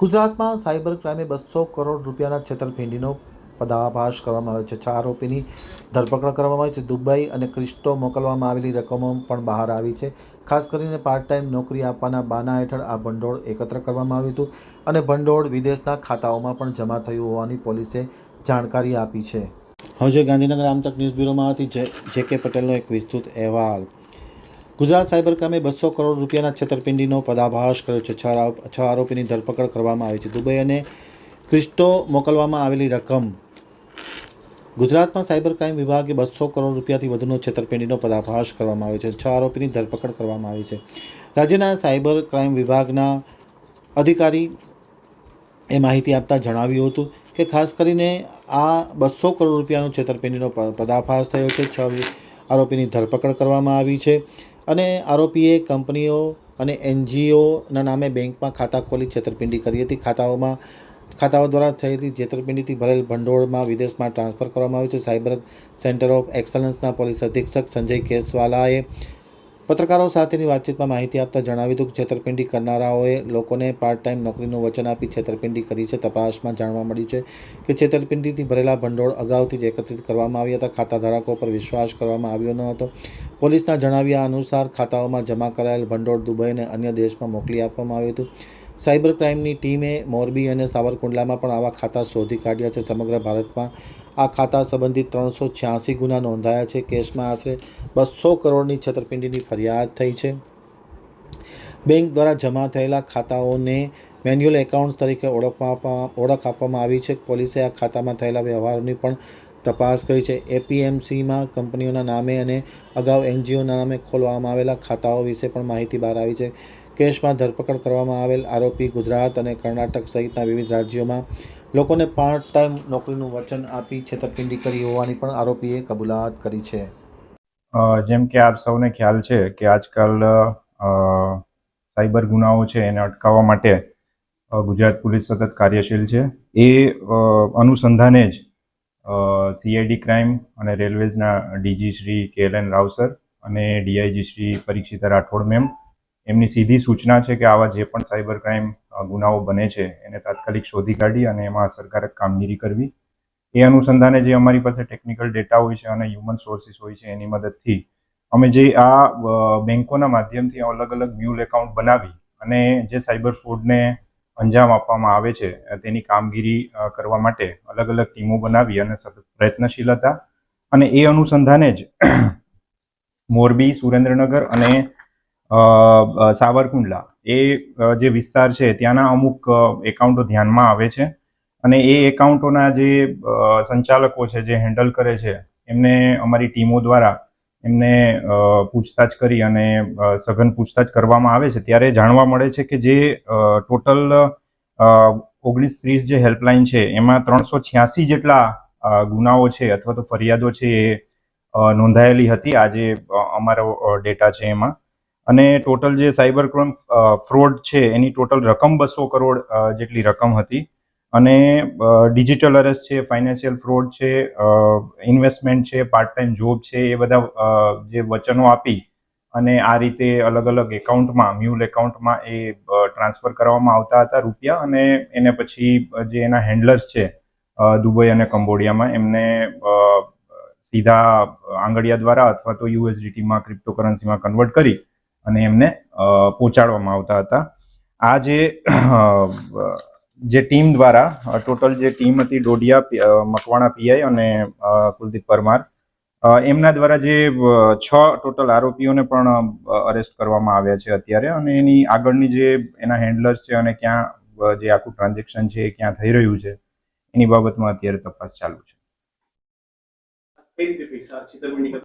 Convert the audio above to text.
ગુજરાતમાં સાયબર ક્રાઇમે બસો કરોડ રૂપિયાના છેતરપિંડીનો પદાભાસ કરવામાં આવ્યો છે. છ આરોપીની ધરપકડ કરવામાં આવી છે. દુબઈ અને ક્રિસ્ટો મોકલવામાં આવેલી રકમો પણ બહાર આવી છે. ખાસ કરીને પાર્ટ ટાઈમ નોકરી આપવાના બાના હેઠળ આ ભંડોળ એકત્ર કરવામાં આવ્યું હતું અને ભંડોળ વિદેશના ખાતાઓમાં પણ જમા થયું હોવાની પોલીસે જાણકારી આપી છે. હવે ગાંધીનગર આમતક ન્યૂઝ બ્યુરોમાંથી જે જે કે પટેલનો એક વિસ્તૃત અહેવાલ. ગુજરાત સાયબર ક્રાઇમે બસો કરોડ રૂપિયાના છેતરપિંડીનો પદાભાસ કર્યો છે. છ આરોપ- છ આરોપીની ધરપકડ કરવામાં આવી છે. દુબઈ અને ક્રિસ્ટો મોકલવામાં આવેલી રકમ. ગુજરાતમાં સાયબર ક્રાઇમ વિભાગે બસો કરોડ રૂપિયાથી વધુનો છેતરપિંડીનો પદાભાસ કરવામાં આવ્યો છે. છ આરોપીની ધરપકડ કરવામાં આવી છે. રાજ્યના સાયબર ક્રાઇમ વિભાગના અધિકારી એ માહિતી આપતા જણાવ્યું હતું કે ખાસ કરીને આ બસો કરોડ રૂપિયાનો છેતરપિંડીનો પદાભાસ થયો છે. છ આરોપીની ધરપકડ કરવામાં આવી છે અને આરોપીએ કંપનીઓ અને એનજીઓના નામે બેંકમાં ખાતા ખોલી છેતરપિંડી કરી હતી. ખાતાઓમાં, ખાતાઓ દ્વારા થયેલી છેતરપિંડીથી ભરેલ ભંડોળમાં વિદેશમાં ટ્રાન્સફર કરવામાં આવ્યું છે. સાયબર સેન્ટર ઓફ એક્સલન્સના પોલીસ અધિક્ષક સંજય કેસવાલાએ પત્રકારો સાથેની વાતચીતમાં માહિતી આપતા જણાવ્યું હતું કે છેતરપિંડી કરનારાઓએ લોકોને પાર્ટ ટાઈમ નોકરીનું વચન આપી છેતરપિંડી કરી છે. તપાસમાં જાણવા મળ્યું છે કે છેતરપિંડીથી ભરેલા ભંડોળ અગાઉથી જ એકત્રિત કરવામાં આવ્યા હતા. ખાતા ધારકો પર વિશ્વાસ કરવામાં આવ્યો ન હતો. પોલીસના જણાવ્યા અનુસાર ખાતાઓમાં જમા કરાયેલ ભંડોળ દુબઈ અને અન્ય દેશમાં મોકલી આપવામાં આવ્યું હતું. સાયબર ક્રાઇમની ટીમે મોરબી અને સાવરકુંડલામાં પણ આવા ખાતા શોધી કાઢ્યા છે. સમગ્ર ભારતમાં આ ખાતા સંબંધિત ત્રણસો છ્યાસી ગુના નોંધાયા છે. કેસમાં આશરે બસો કરોડની છેતરપિંડીની ફરિયાદ થઈ છે. બેંક દ્વારા જમા થયેલા ખાતાઓને મેન્યુઅલ એકાઉન્ટ્સ તરીકે ઓળખવામાં ઓળખ આપવામાં આવી છે. પોલીસે આ ખાતામાં થયેલા વ્યવહારોની પણ તપાસ કરી છે. એપીએમસીમાં કંપનીઓના નામે અને અગાઉ એનજીઓના નામે ખોલવામાં આવેલા ખાતાઓ વિશે પણ માહિતી બહાર આવી છે. કેસમાં ધરપકડ કરવામાં આવેલ આરોપી ગુજરાત અને કર્ણાટક સહિતના વિવિધ રાજ્યોમાં લોકોને પાર્ટ ટાઈમ નોકરીનું વચન આપી છેતરપિંડી કરી હોવાની પણ આરોપીએ કબૂલાત કરી છે. જેમ કે આપ સૌને ખ્યાલ છે કે આજકાલ સાયબર ગુનાઓ છે એને અટકાવવા માટે ગુજરાત પોલીસ સતત કાર્યશીલ છે. એ અનુસંધાને જ સીઆઈડી ક્રાઇમ અને રેલવેઝના ડીજી શ્રી કે એલ એન રાવસર અને ડીઆઈજી શ્રી પરીક્ષિતા રાઠોડ મેમ એમની સીધી સૂચના છે કે આવા જે પણ સાયબર ક્રાઇમ ગુનાઓ બને છે, એને તાત્કાલિક શોધી કાઢી અને એમાં અસરકારક કામગીરી કરવી. એ અનુસંધાને જે અમારી પાસે ટેકનિકલ ડેટા હોય છે અને હ્યુમન સોર્સિસ હોય છે એની મદદથી અમે જે આ બેન્કોના માધ્યમથી અલગ અલગ મ્યુલ એકાઉન્ટ બનાવી અને જે સાયબર ફ્રોડને અંજામ આપવામાં આવે છે તેની કામગીરી કરવા માટે અલગ અલગ ટીમો બનાવી અને સતત પ્રયત્નશીલ હતા. અને એ અનુસંધાને જ મોરબી, સુરેન્દ્રનગર અને સાવરકુંડલા. એ જે વિસ્તાર છે, ત્યાંના અમુક એકાઉન્ટો ધ્યાનમાં આવે છે. અને એ એકાઉન્ટોના જે સંચાલકો છે, જે હેન્ડલ કરે છે, એમને અમારી ટીમો દ્વારા એમને પૂછતાછ કરી અને સઘન પૂછતાછ કરવામાં આવે છે. ત્યારે જાણવા મળે છે કે જે ટોટલ ઓગણીસ ત્રીસ જે હેલ્પલાઇન છે, એમાં ત્રણસો છ્યાસી જેટલા ગુનાઓ છે અથવા તો ફરિયાદો છે એ નોંધાયેલી હતી. આજે અમારો ડેટા છે એમાં. અને ટોટલ જે સાયબર ક્રાઇમ ફ્રોડ છે, એની ટોટલ રકમ બસો કરોડ જેટલી રકમ હતી. અને ડિજિટલ અરેસ્ટ છે, ફાઇનાન્શિયલ ફ્રોડ છે ઇન્વેસ્ટમેન્ટ છે પાર્ટ ટાઈમ જોબ છે, એ બધા જે વચનો આપી અને આ રીતે અલગ અલગ એકાઉન્ટમાં, મ્યુલ એકાઉન્ટમાં એ ટ્રાન્સફર કરવામાં આવતા હતા રૂપિયા અને એને પછી જે એના હેન્ડલર્સ છે દુબઈ અને કંબોડિયામાં એમને સીધા આંગળિયા દ્વારા અથવા તો યુએસડીટીમાં, ક્રિપ્ટોકરન્સીમાં કન્વર્ટ કરી અને એમને પહોંચાડવામાં આવતા હતા. આ જે જે ટીમ દ્વારા ટોટલ જે ટીમ હતી ડોડિયા મકવાણા પીઆઈ અને કુલદીપ પરમાર એમના દ્વારા જે છ ટોટલ આરોપીઓને પણ અરેસ્ટ કરવામાં આવ્યા છે અત્યારે અને એની આગળની જે એના હેન્ડલર્સ છે અને ક્યાં, જે આખું ટ્રાન્ઝેક્શન છે ક્યાં થઈ રહ્યું છે, એની બાબતમાં અત્યારે તપાસ ચાલુ છે.